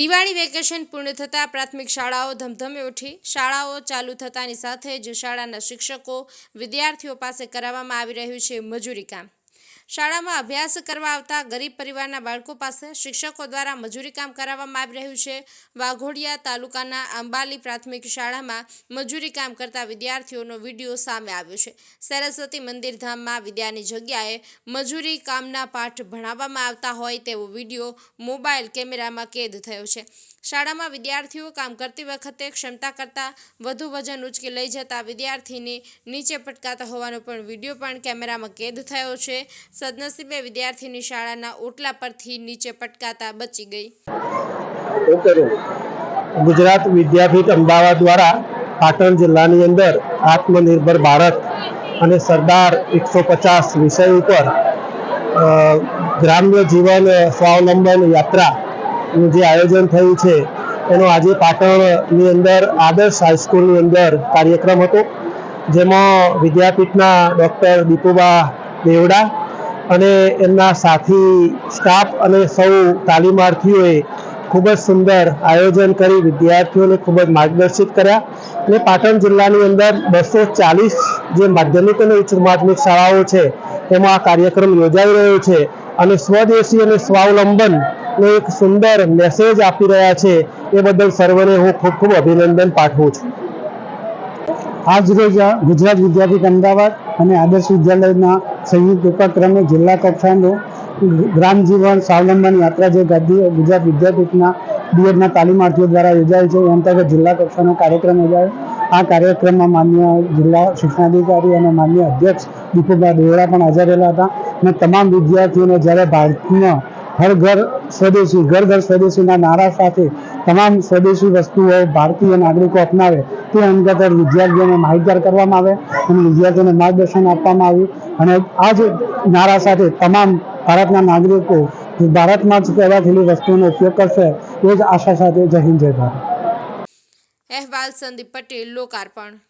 Diwali vacation પૂર્ણ થતાં પ્રાથમિક શાળાઓ ધમધમે ઉઠી. શાળાઓ ચાલુ થતાની સાથે જ શાળાના શિક્ષકો વિદ્યાર્થીઓ પાસે કરાવવામાં આવી રહ્યું છે મજૂરી કામ. શાળામાં અભ્યાસ કરવા આવતા ગરીબ પરિવારના બાળકો પાસે શિક્ષકો દ્વારા મજૂરી કામ કરાવવામાં આવી રહ્યું છે. વાઘોડિયા તાલુકાના અંબાલી પ્રાથમિક શાળામાં મજૂરી કામ કરતા વિદ્યાર્થીઓનો વીડિયો સામે આવ્યો છે. સરસ્વતી મંદિર ધામમાં વિદ્યાની જગ્યાએ મજૂરી કામના પાઠ ભણાવવામાં આવતા હોય તેવો વીડિયો મોબાઈલ કેમેરામાં કેદ થયો છે. શાળામાં વિદ્યાર્થીઓ કામ કરતી વખતે ક્ષમતા કરતાં વધુ વજન ઉચકી લઈ જતા વિદ્યાર્થીને નીચે પટકાતા હોવાનો પણ વીડિયો પણ કેમેરામાં કેદ થયો છે. સદનસીબે વિદ્યાર્થીની શાળાના ઓટલા પરથી નીચે પટકાતા બચી ગઈ. ગુજરાત વિદ્યાપીઠ અમદાવાદ દ્વારા પાટણ જિલ્લાની અંદર આત્મનિર્ભર ભારત અને સરદાર એકસો પચાસ વિષય ઉપર ગ્રામ્ય જીવન સ્વાવલંબન યાત્રાનું જે આયોજન થયું છે, એનો આજે પાટણની અંદર આદર્શ હાઈસ્કૂલની અંદર કાર્યક્રમ હતો, જેમાં વિદ્યાપીઠના ડૉક્ટર દીપુબા દેવડા અને એમના સાથી સ્ટાફ અને સૌ તાલીમાર્થીઓએ ખૂબ જ સુંદર આયોજન કરી વિદ્યાર્થીઓને ખૂબ જ માર્ગદર્શિત કર્યા. અને પાટણ જિલ્લાની અંદર બસો ચાલીસ જે માધ્યમિક અને ઉચ્ચ માધ્યમિક શાળાઓ છે, એમાં આ કાર્યક્રમ યોજાઈ રહ્યો છે. અને સ્વદેશી અને સ્વાવલંબનનો એક સુંદર મેસેજ આપી રહ્યા છે, એ બદલ સર્વને હું ખૂબ ખૂબ અભિનંદન પાઠવું છું. આજ રોજ ગુજરાત વિદ્યાપીઠ અમદાવાદ અને આદર્શ વિદ્યાલયના સંયુક્ત ઉપક્રમે જિલ્લા કક્ષાનો ગ્રામ સ્વાવલંબન યાત્રા જે ગાદી ગુજરાત વિદ્યાપીઠના બીએડના તાલીમાર્થીઓ દ્વારા યોજાય છે, એ અંતર્ગત જિલ્લા કક્ષાનો કાર્યક્રમ યોજાયો. આ કાર્યક્રમમાં માન્ય જિલ્લા શિક્ષણાધિકારી અને માન્ય અધ્યક્ષ દીપુભાઈ દેવડા પણ હાજર રહેલા હતા અને તમામ વિદ્યાર્થીઓને જ્યારે ભારતના હર ઘર સ્વદેશી, ઘર ઘર સ્વદેશીના નારા સાથે તમામ સ્વદેશી વસ્તુઓ ભારતીય નાગરિકો અપનાવે તે અંગત વિદ્યાર્થીઓને માહિતગાર કરવામાં આવે અને વિદ્યાર્થીઓને માર્ગદર્શન આપવામાં આવ્યું અને આ જ નારા સાથે તમામ ભારતના નાગરિકો ભારતમાં જ પેદા થયેલી વસ્તુઓનો ઉપયોગ કરશે, એ જ આશા સાથે જય હિન્દ, જય ભારત. અહેવાલ સંદીપ પટેલ, લોકાર્પણ.